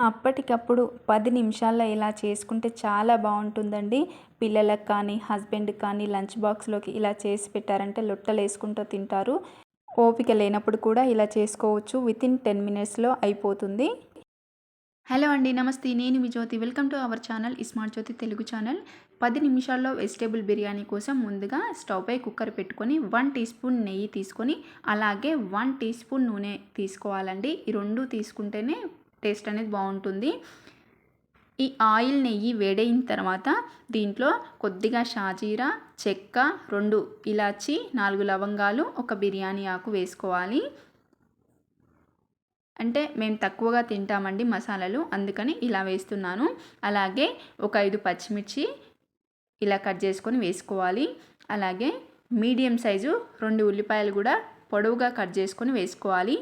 అప్పటికప్పుడు పది నిమిషాల్లో ఇలా చేసుకుంటే చాలా బాగుంటుందండి. పిల్లలకు కానీ హస్బెండ్ కానీ లంచ్ బాక్స్లోకి ఇలా చేసి పెట్టారంటే లొట్టలు వేసుకుంటూ తింటారు. ఓపిక లేనప్పుడు కూడా ఇలా చేసుకోవచ్చు. వితిన్ టెన్ మినిట్స్లో అయిపోతుంది. హలో అండి నమస్తే. నేను మీ Jyothi. Welcome to our channel smart Jyothi Telugu channel. పది నిమిషాల్లో వెజిటేబుల్ బిర్యానీ కోసం ముందుగా స్టవ్ పై కుక్కర్ పెట్టుకొని వన్ టీ స్పూన్ నెయ్యి తీసుకొని అలాగే వన్ టీ స్పూన్ నూనె తీసుకోవాలండి. ఈ రెండు తీసుకుంటేనే టేస్ట్ అనేది బాగుంటుంది. ఈ ఆయిల్ నెయ్యి వేడైన తర్వాత దీంట్లో కొద్దిగా షాజీరా చెక్క రెండు ఇలాచి నాలుగు లవంగాలు ఒక బిర్యానీ ఆకు వేసుకోవాలి. అంటే మేము తక్కువగా తింటామండి మసాలాలు అందుకని ఇలా వేస్తున్నాను. అలాగే ఒక ఐదు పచ్చిమిర్చి ఇలా కట్ చేసుకొని వేసుకోవాలి. అలాగే మీడియం సైజు రెండు ఉల్లిపాయలు కూడా పొడవుగా కట్ చేసుకొని వేసుకోవాలి.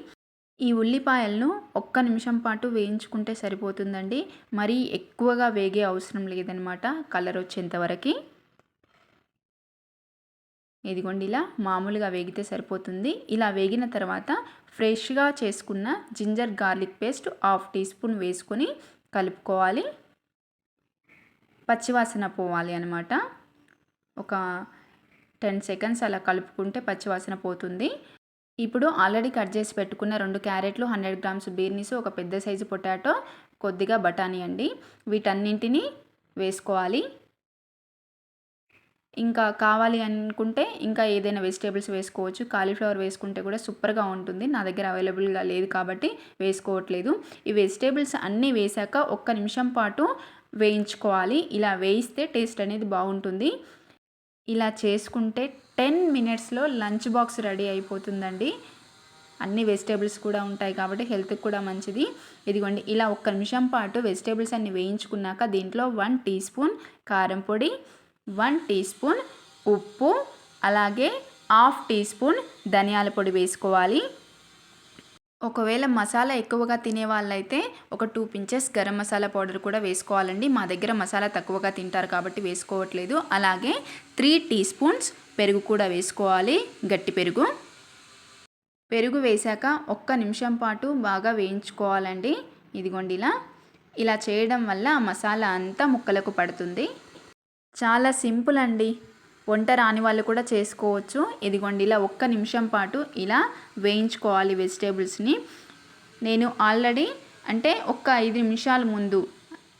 ఈ ఉల్లిపాయలను ఒక్క నిమిషం పాటు వేయించుకుంటే సరిపోతుందండి. మరీ ఎక్కువగా వేగే అవసరం లేదనమాట కలర్ వచ్చేంతవరకు ఇదిగోండి ఇలా మామూలుగా వేగితే సరిపోతుంది. ఇలా వేగిన తర్వాత ఫ్రెష్గా చేసుకున్న ginger garlic paste half teaspoon వేసుకొని కలుపుకోవాలి. పచ్చివాసన పోవాలి అనమాట ఒక టెన్ సెకండ్స్ అలా కలుపుకుంటే పచ్చివాసన పోతుంది. ఇప్పుడు ఆల్రెడీ కట్ చేసి పెట్టుకున్న రెండు క్యారెట్లు హండ్రెడ్ గ్రామ్స్ బీర్నీస్ ఒక పెద్ద సైజు పొటాటో కొద్దిగా బఠానీ అండి. వీటన్నింటినీ వేసుకోవాలి. ఇంకా కావాలి అనుకుంటే ఇంకా ఏదైనా వెజిటేబుల్స్ వేసుకోవచ్చు. కాలీఫ్లవర్ వేసుకుంటే కూడా సూపర్గా ఉంటుంది. నా దగ్గర అవైలబుల్గా లేదు కాబట్టి వేసుకోవట్లేదు. ఈ వెజిటేబుల్స్ అన్నీ వేసాక ఒక్క నిమిషం పాటు వేయించుకోవాలి. ఇలా వేయిస్తే టేస్ట్ అనేది బాగుంటుంది. ఇలా చేసుకుంటే టెన్ మినిట్స్లో లంచ్ బాక్స్ రెడీ అయిపోతుందండి. అన్ని వెజిటేబుల్స్ కూడా ఉంటాయి కాబట్టి హెల్త్కి కూడా మంచిది. ఇదిగోండి ఇలా ఒక్క నిమిషం పాటు వెజిటేబుల్స్ అన్ని వేయించుకున్నాక దీంట్లో వన్ టీ స్పూన్ కారం పొడి వన్ టీ స్పూన్ ఉప్పు అలాగే హాఫ్ టీ స్పూన్ ధనియాల పొడి వేసుకోవాలి. ఒకవేళ మసాలా ఎక్కువగా తినే వాళ్ళైతే ఒక two pinches garam masala powder కూడా వేసుకోవాలండి. మా దగ్గర మసాలా తక్కువగా తింటారు కాబట్టి వేసుకోవట్లేదు. అలాగే త్రీ టీ స్పూన్స్ పెరుగు కూడా వేసుకోవాలి. గట్టి పెరుగు. పెరుగు వేశాక ఒక్క నిమిషం పాటు బాగా వేయించుకోవాలండి. ఇదిగోండి ఇలా. ఇలా చేయడం వల్ల మసాలా అంతా ముక్కలకు పడుతుంది. చాలా సింపుల్ అండి. వంట రాని వాళ్ళు కూడా చేసుకోవచ్చు. ఇదిగోండి ఇలా ఒక్క నిమిషం పాటు ఇలా వేయించుకోవాలి వెజిటేబుల్స్ని. నేను ఆల్రెడీ అంటే ఒక్క ఐదు నిమిషాల ముందు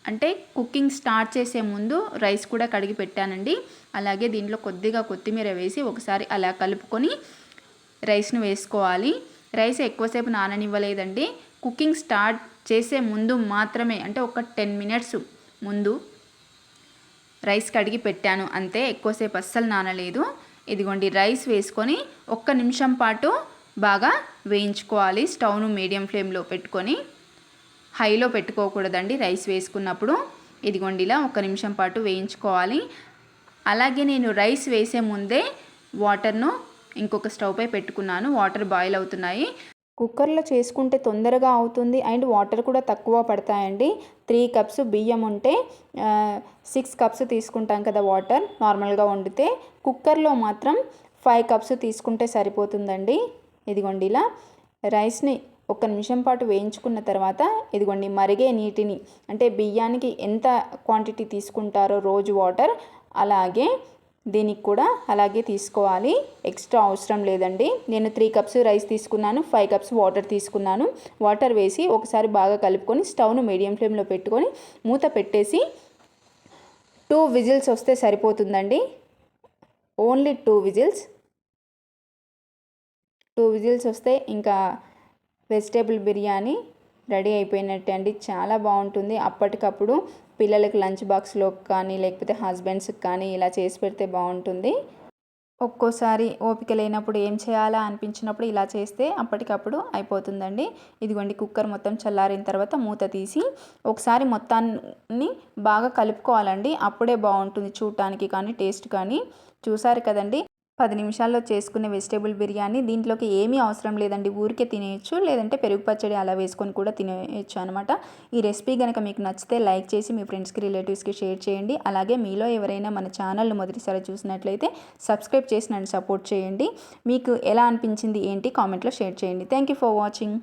అంటే కుకింగ్ స్టార్ట్ చేసే ముందు రైస్ కూడా కడిగి పెట్టానండి. అలాగే దీంట్లో కొద్దిగా కొత్తిమీర వేసి ఒకసారి అలా కలుపుకొని రైస్ను వేసుకోవాలి. రైస్ ఎక్కువసేపు నాననివ్వలేదండి. కుకింగ్ స్టార్ట్ చేసే ముందు మాత్రమే అంటే ఒక టెన్ మినిట్స్ ముందు రైస్ కడిగి పెట్టాను. అంతే ఎక్కువసేపు అస్సలు నానలేదు. ఇదిగోండి రైస్ వేసుకొని ఒక్క నిమిషం పాటు బాగా వేయించుకోవాలి. స్టవ్ను మీడియం ఫ్లేమ్లో పెట్టుకొని హైలో పెట్టుకోకూడదండి రైస్ వేసుకున్నప్పుడు. ఇదిగోండి ఇలా ఒక నిమిషం పాటు వేయించుకోవాలి. అలాగే నేను రైస్ వేసే ముందే వాటర్ను ఇంకొక స్టవ్పై పెట్టుకున్నాను. వాటర్ బాయిల్ అవుతున్నాయి. కుక్కర్లో చేసుకుంటే తొందరగా అవుతుంది అండ్ వాటర్ కూడా తక్కువ పడతాయండి. త్రీ కప్స్ బియ్యం ఉంటే సిక్స్ కప్స్ తీసుకుంటాం కదా వాటర్ నార్మల్గా వండితే. కుక్కర్లో మాత్రం ఫైవ్ కప్స్ తీసుకుంటే సరిపోతుందండి. ఇదిగోండి ఇలా రైస్ని ఒక నిమిషం పాటు వేయించుకున్న తర్వాత ఇదిగోండి మరిగే నీటిని అంటే బియ్యానికి ఎంత క్వాంటిటీ తీసుకుంటారో రోజు వాటర్ అలాగే దీనికి కూడా అలాగే తీసుకోవాలి. ఎక్స్ట్రా అవసరం లేదండి. నేను త్రీ కప్స్ రైస్ తీసుకున్నాను ఫైవ్ కప్స్ వాటర్ తీసుకున్నాను. వాటర్ వేసి ఒకసారి బాగా కలుపుకొని స్టవ్ను మీడియం ఫ్లేమ్లో పెట్టుకొని మూత పెట్టేసి టూ విజిల్స్ వస్తే సరిపోతుందండి. Only two whistles two whistles వస్తే ఇంకా వెజిటేబుల్ బిర్యానీ రెడీ అయిపోయినట్టే అండి. చాలా బాగుంటుంది. అప్పటికప్పుడు పిల్లలకు లంచ్ బాక్స్లో కానీ లేకపోతే హస్బెండ్స్కి కానీ ఇలా చేసి పెడితే బాగుంటుంది. ఒక్కోసారి ఓపిక లేనప్పుడు ఏం చేయాలా అనిపించినప్పుడు ఇలా చేస్తే అప్పటికప్పుడు అయిపోతుందండి. ఇదిగోండి కుక్కర్ మొత్తం చల్లారిన తర్వాత మూత తీసి ఒకసారి మొత్తాన్ని బాగా కలుపుకోవాలండి. అప్పుడే బాగుంటుంది చూడటానికి కానీ టేస్ట్ కానీ. చూసారు కదండి? పది నిమిషాల్లో చేసుకునే వెజిటేబుల్ బిర్యానీ దీంట్లోకి ఏమీ అవసరం లేదండి. ఊరికే తినేయచ్చు లేదంటే పెరుగు పచ్చడి అలా వేసుకొని కూడా తినేయచ్చు అనమాట ఈ రెసిపీ కనుక మీకు నచ్చితే లైక్ చేసి మీ ఫ్రెండ్స్కి రిలేటివ్స్కి షేర్ చేయండి. అలాగే మీలో ఎవరైనా మన ఛానల్ను మొదటిసారి చూసినట్లయితే సబ్స్క్రైబ్ చేసి నన్ను సపోర్ట్ చేయండి. మీకు ఎలా అనిపించింది ఏంటి కామెంట్లో షేర్ చేయండి. Thank you for watching.